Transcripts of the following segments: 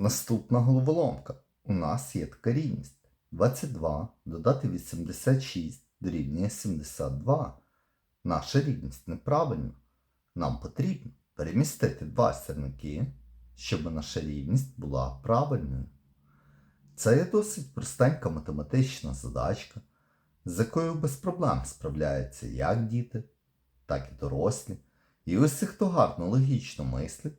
Наступна головоломка. У нас є така рівність. 22 додати 86 дорівнює 72. Наша рівність неправильна. Нам потрібно перемістити два сірники, щоб наша рівність була правильною. Це є досить простенька математична задачка, з якою без проблем справляються як діти, так і дорослі. І усі, хто гарно логічно мислить,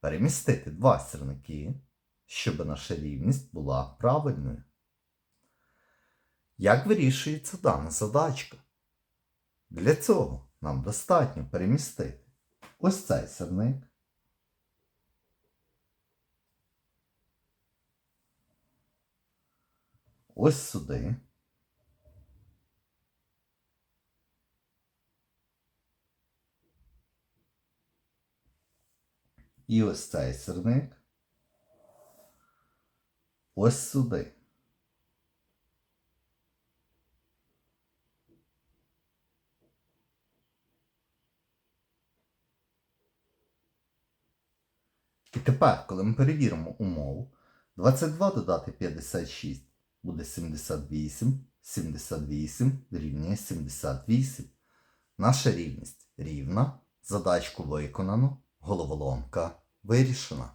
перемістити два сірники, щоб наша рівність була правильною. Як вирішується дана задачка? Для цього нам достатньо перемістити ось цей сірник. Ось сюди. І ось цей сирник. Ось сюди. І тепер, коли ми перевіримо умову, 22 додати 56 буде 78, 78 дорівнює 78. Наша рівність рівна, задачку виконано, головоломка вирішена.